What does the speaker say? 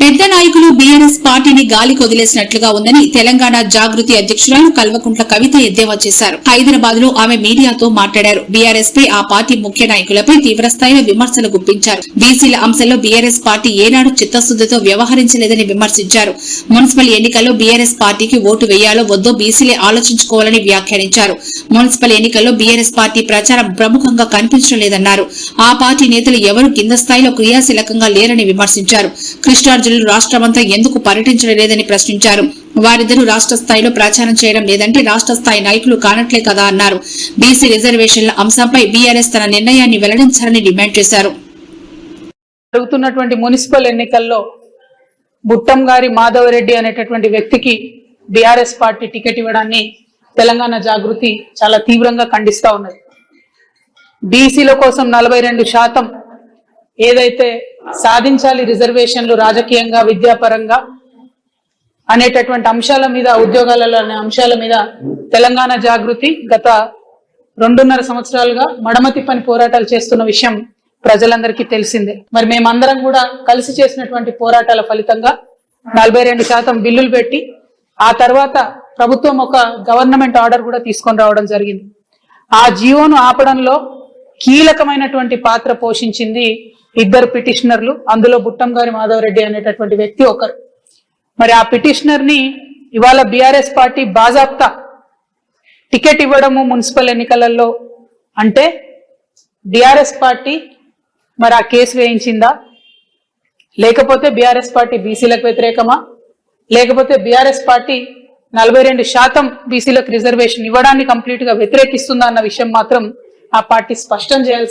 పెద్ద నాయకులు బీఆర్ఎస్ పార్టీని గాలి కొదిలేసినట్లుగా ఉందని తెలంగాణ జాగృతి అధ్యక్షురాలు కల్వకుంట్ల కవిత ఎద్దేవా చేశారు. హైదరాబాద్లో ఆమె మీడియాతో మాట్లాడారు. బీఆర్ఎస్ పై ఆ పార్టీ ముఖ్య నాయకులపై తీవ్రస్థాయిలో విమర్శలు గుప్పించారు. బీసీల అంశంలో బీఆర్ఎస్ పార్టీ ఏనాడు చిత్తశుద్దితో వ్యవహరించలేదని విమర్శించారు. మున్సిపల్ ఎన్నికల్లో బీఆర్ఎస్ పార్టీకి ఓటు వేయాలో వద్దో బీసీలే ఆలోచించుకోవాలని వ్యాఖ్యానించారు. మున్సిపల్ ఎన్నికల్లో బీఆర్ఎస్ పార్టీ ప్రచారం ప్రముఖంగా కనిపించడం లేదన్నారు ఆ పార్టీ నేతలు ఎవరు కింద స్థాయిలో క్రియాశీలకంగా లేరని విమర్శించారు. కృష్ణార్జునులు రాష్ట్రమంతా ఎందుకు పర్యటించడం లేదని ప్రశ్నించారు. వారిద్దరూ రాష్ట్ర స్థాయిలో ప్రచారం చేయడం లేదంటే రాష్ట్ర స్థాయి నాయకులు కానట్లే కదా అన్నారు. బీసీ రిజర్వేషన్ల అంశంపై బీఆర్ఎస్ తన నిర్ణయాన్ని వెల్లడించాలని డిమాండ్ చేశారు. జరుగుతున్నటువంటి మున్సిపల్ ఎన్నికల్లో బుట్టం గారి మాధవరెడ్డి అనేటటువంటి వ్యక్తికి బీఆర్ఎస్ పార్టీ టికెట్ ఇవ్వడాన్ని తెలంగాణ జాగృతి చాలా తీవ్రంగా ఖండిస్తా ఉన్నది. బీసీల కోసం నలభై రెండు శాతం ఏదైతే సాధించాలి రిజర్వేషన్లు రాజకీయంగా విద్యాపరంగా అనేటటువంటి అంశాల మీద ఉద్యోగాలలో అనే అంశాల మీద తెలంగాణ జాగృతి గత రెండున్నర సంవత్సరాలుగా మడమతి పని పోరాటాలు చేస్తున్న విషయం ప్రజలందరికీ తెలిసిందే. మరి మేమందరం కూడా కలిసి చేసినటువంటి పోరాటాల ఫలితంగా నలభై రెండు శాతం బిల్లులు పెట్టి ఆ తర్వాత ప్రభుత్వం ఒక గవర్నమెంట్ ఆర్డర్ కూడా తీసుకొని రావడం జరిగింది. ఆ జీవోను ఆపడంలో కీలకమైనటువంటి పాత్ర పోషించింది ఇద్దరు పిటిషనర్లు అందులో బుట్టం గారి మాధవరెడ్డి అనేటటువంటి వ్యక్తి ఒకరు. మరి ఆ పిటిషనర్ని ఇవాళ బీఆర్ఎస్ పార్టీ బాజాప్తా టికెట్ ఇవ్వడము మున్సిపల్ ఎన్నికలలో అంటే బీఆర్ఎస్ పార్టీ మరి ఆ కేసు వేయించిందా? లేకపోతే బీఆర్ఎస్ పార్టీ బీసీలకు వ్యతిరేకమా? లేకపోతే బీఆర్ఎస్ పార్టీ నలభై రెండు శాతం బీసీలకు రిజర్వేషన్ ఇవ్వడాన్ని కంప్లీట్గా వ్యతిరేకిస్తుందా అన్న విషయం మాత్రం ఆ పార్టీ స్పష్టం చేయాల్సి